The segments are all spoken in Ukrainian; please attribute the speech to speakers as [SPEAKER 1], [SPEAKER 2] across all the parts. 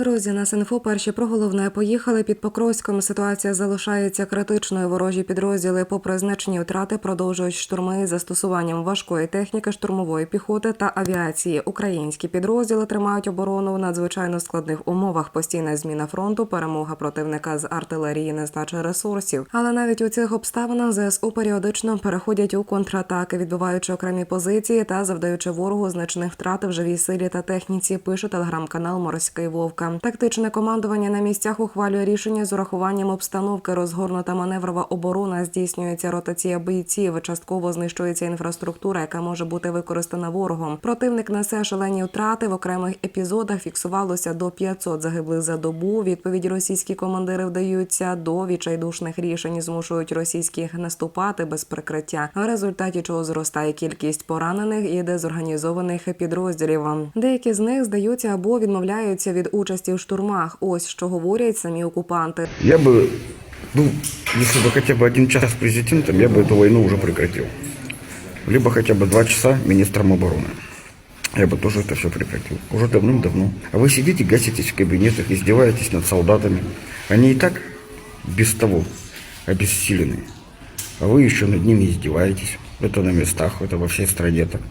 [SPEAKER 1] Друзі, на Синфо перші про головне поїхали під Покровськом. Ситуація залишається критичною. Ворожі підрозділи, попри значні втрати, продовжують штурми із застосуванням важкої техніки, штурмової піхоти та авіації. Українські підрозділи тримають оборону в надзвичайно складних умовах. Постійна зміна фронту, перемога противника з артилерії, нестача ресурсів. Але навіть у цих обставинах ЗСУ періодично переходять у контратаки, відбиваючи окремі позиції та завдаючи ворогу значних втрат в живій силі та техніці. Пише телеграм-канал Морський Вовка. Тактичне командування на місцях ухвалює рішення з урахуванням обстановки. Розгорнута маневрова оборона здійснюється ротація бійців. Частково знищується інфраструктура, яка може бути використана ворогом. Противник несе шалені втрати в окремих епізодах. Фіксувалося до 500 загиблих за добу. Відповіді російські командири вдаються до відчайдушних рішень, змушують російських наступати без прикриття. В результаті чого зростає кількість поранених і дезорганізованих підрозділів. Деякі з них здаються або відмовляються від участі в штурмах. Ось що говорять самі окупанти.
[SPEAKER 2] Я бы, ну, если бы хотя бы один час президентом, я бы эту войну уже прекратил. Либо хотя бы два часа министром обороны. Я бы тоже это все прекратил. Уже давным-давно. А вы сидите, гаситесь в кабинетах, издеваетесь над солдатами. Они и так без того обессилены. А вы еще над ними издеваетесь. Это на местах, это во всей стране так.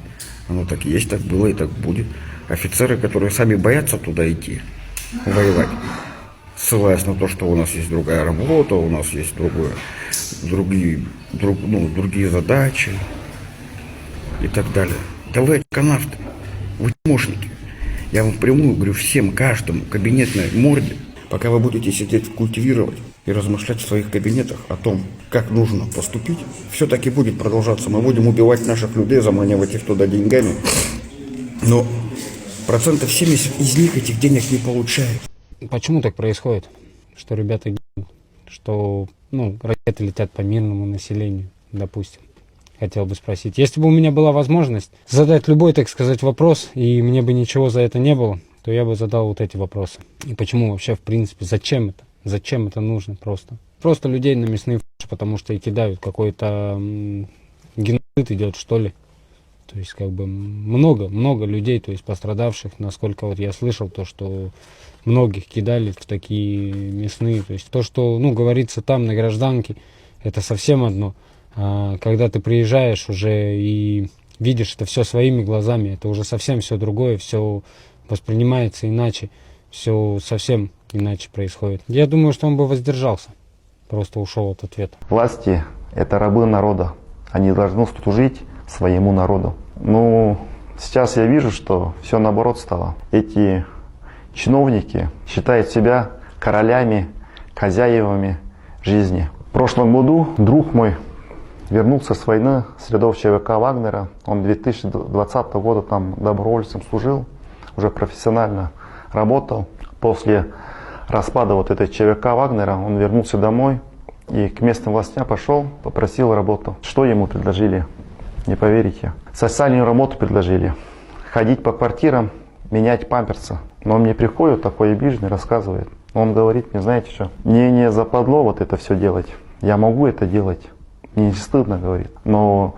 [SPEAKER 2] Оно так есть, так было и так будет. Офицеры, которые сами боятся туда идти, воевать, ссылаясь на то, что у нас есть другая работа, у нас есть другое, другие, друг, ну, другие задачи и так далее. Да вы канавты, вы помощники. Я вам прямую говорю всем, каждому кабинетной морде, пока вы будете сидеть культивировать и размышлять в своих кабинетах о том, как нужно поступить, все таки будет продолжаться. Мы будем убивать наших людей, заманивать их туда деньгами, но процентов 70 из них этих денег не получают.
[SPEAKER 3] Почему так происходит? Что ребята гибнут, что ну, ракеты летят по мирному населению, допустим. Хотел бы спросить. Если бы у меня была возможность задать любой, так сказать, вопрос, и мне бы ничего за это не было, то я бы задал вот эти вопросы. И почему вообще, в принципе, зачем это? Зачем это нужно просто? Просто людей на мясные ф***, потому что и кидают. Какой-то геноцид идет, что ли. То есть, как бы, много, много людей, то есть, пострадавших, насколько вот я слышал, то, что многих кидали в такие мясные. То есть, то, что, ну, говорится там на гражданке, это совсем одно. А когда ты приезжаешь уже и видишь это все своими глазами, это уже совсем все другое, все воспринимается иначе, все совсем иначе происходит. Я думаю, что он бы воздержался, просто ушел от ответа.
[SPEAKER 4] Власти – это рабы народа. Они должны служить своему народу. Ну, сейчас я вижу, что все наоборот стало. Эти чиновники считают себя королями, хозяевами жизни. В прошлом году друг мой вернулся с войны с рядов ЧВК Вагнера. Он 2020 года там добровольцем служил, уже профессионально работал. После распада вот этой ЧВК Вагнера он вернулся домой и к местным властям пошел, попросил работу. Что ему предложили? Не поверите. Социальную работу предложили. Ходить по квартирам, менять памперсы. Но мне приходит, такой обиженный, рассказывает. Он говорит мне, знаете что, мне не западло вот это все делать. Я могу это делать. Мне не стыдно, говорит. Но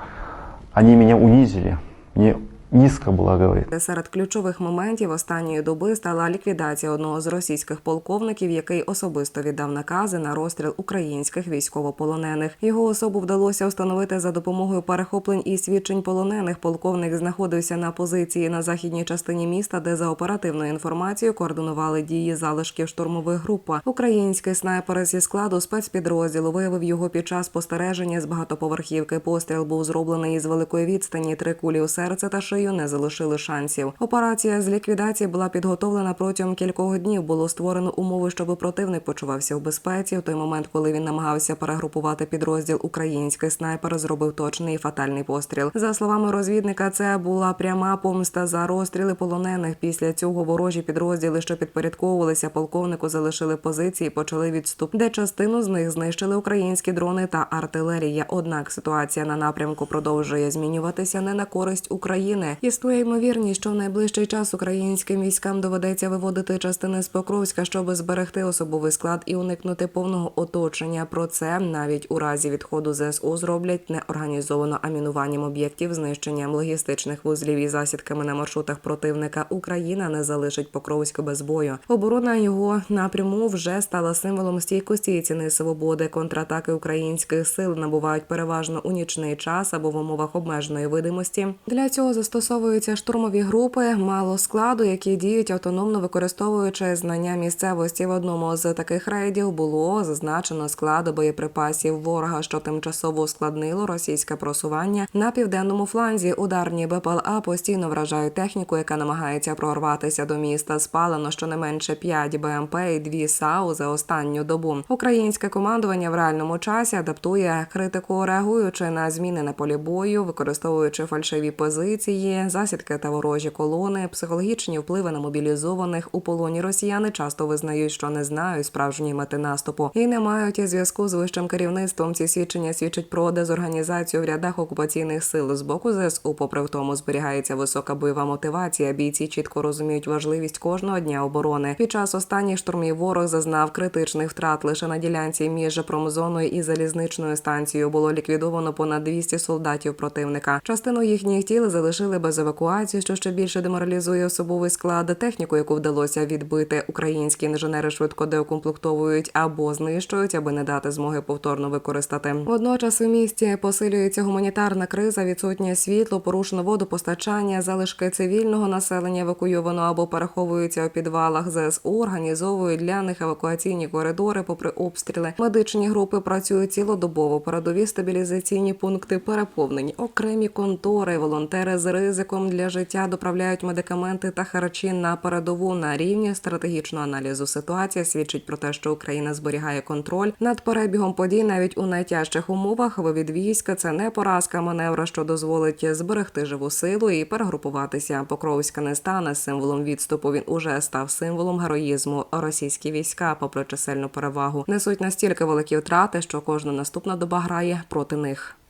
[SPEAKER 4] они меня унизили. Мне низко было, говорит.
[SPEAKER 1] Серед ключових моментів останньої доби стала ліквідація одного з російських полковників, який особисто віддав накази на розстріл українських військовополонених. Його особу вдалося встановити за допомогою перехоплень і свідчень полонених. Полковник знаходився на позиції на західній частині міста, де за оперативною інформацією координували дії залишків штурмових груп. Український снайпер зі складу спецпідрозділу виявив його під час спостереження з багатоповерхівки. Постріл був зроблений із великої відстані. Три кулі у серце та шию не залишили шансів. Операція з ліквідації була підготовлена протягом кількох днів. Було створено умови, щоб противник почувався в безпеці. В той момент, коли він намагався перегрупувати підрозділ, український снайпер зробив точний і фатальний постріл. За словами розвідника, це була пряма помста за розстріли полонених. Після цього ворожі підрозділи, що підпорядковувалися полковнику, залишили позиції, почали відступ, де частину з них знищили українські дрони та артилерія. Однак ситуація на напрямку продовжує змінюватися не на користь України. Існує ймовірність, що в найближчий час українським військам доведеться виводити частини з Покровська, щоб зберегти особовий склад і уникнути повного оточення. Про це навіть у разі відходу ЗСУ зроблять неорганізовано амінуванням об'єктів, знищенням логістичних вузлів і засідками на маршрутах противника. Україна не залишить Покровськ без бою. Оборона його напряму вже стала символом стійкості і ціни свободи. Контратаки українських сил набувають переважно у нічний час або в умовах обмеженої видимості. Для цього застосовуються штурмові групи мало складу, які діють автономно використовуючи знання місцевості. В одному з таких рейдів було зазначено склад боєприпасів ворога, що тимчасово ускладнило російське просування на південному фланзі. Ударні БПЛА постійно вражають техніку, яка намагається прорватися до міста. Спалено щонайменше 5 БМП і 2 САУ за останню добу. Українське командування в реальному часі адаптує критику, реагуючи на зміни на полі бою, використовуючи фальшиві позиції, засідки та ворожі колони, психологічні впливи на мобілізованих у полоні росіяни часто визнають, що не знають справжньої мети наступу і не мають зв'язку з вищим керівництвом. Ці свідчення свідчать про дезорганізацію в рядах окупаційних сил з боку ЗСУ. Попри в тому, зберігається висока бойова мотивація. Бійці чітко розуміють важливість кожного дня оборони. Під час останніх штурмів ворог зазнав критичних втрат лише на ділянці між промзоною і залізничною станцією було ліквідовано понад 200 солдатів противника. Частину їхніх тіл залишили без евакуації, що ще більше деморалізує особовий склад. Техніку, яку вдалося відбити, українські інженери швидко деукомплектовують або знищують, аби не дати змоги повторно використати. Водночас у місті посилюється гуманітарна криза, відсутнє світло, порушено водопостачання, залишки цивільного населення евакуйовано або переховуються у підвалах. ЗСУ організовують для них евакуаційні коридори, попри обстріли. Медичні групи працюють цілодобово. Передові стабілізаційні пункти переповнені. Окремі контори, волонтери з ризиком для життя доправляють медикаменти та харчі на передову на рівні стратегічного аналізу. Ситуація свідчить про те, що Україна зберігає контроль над перебігом подій навіть у найтяжчих умовах. Вивід війська це не поразка маневра, що дозволить зберегти живу силу і перегрупуватися. Покровська не стане символом відступу. Він уже став символом героїзму. Російські війська, попри чисельну перевагу, несуть настільки великі втрати, що кожна наступна доба грає проти них.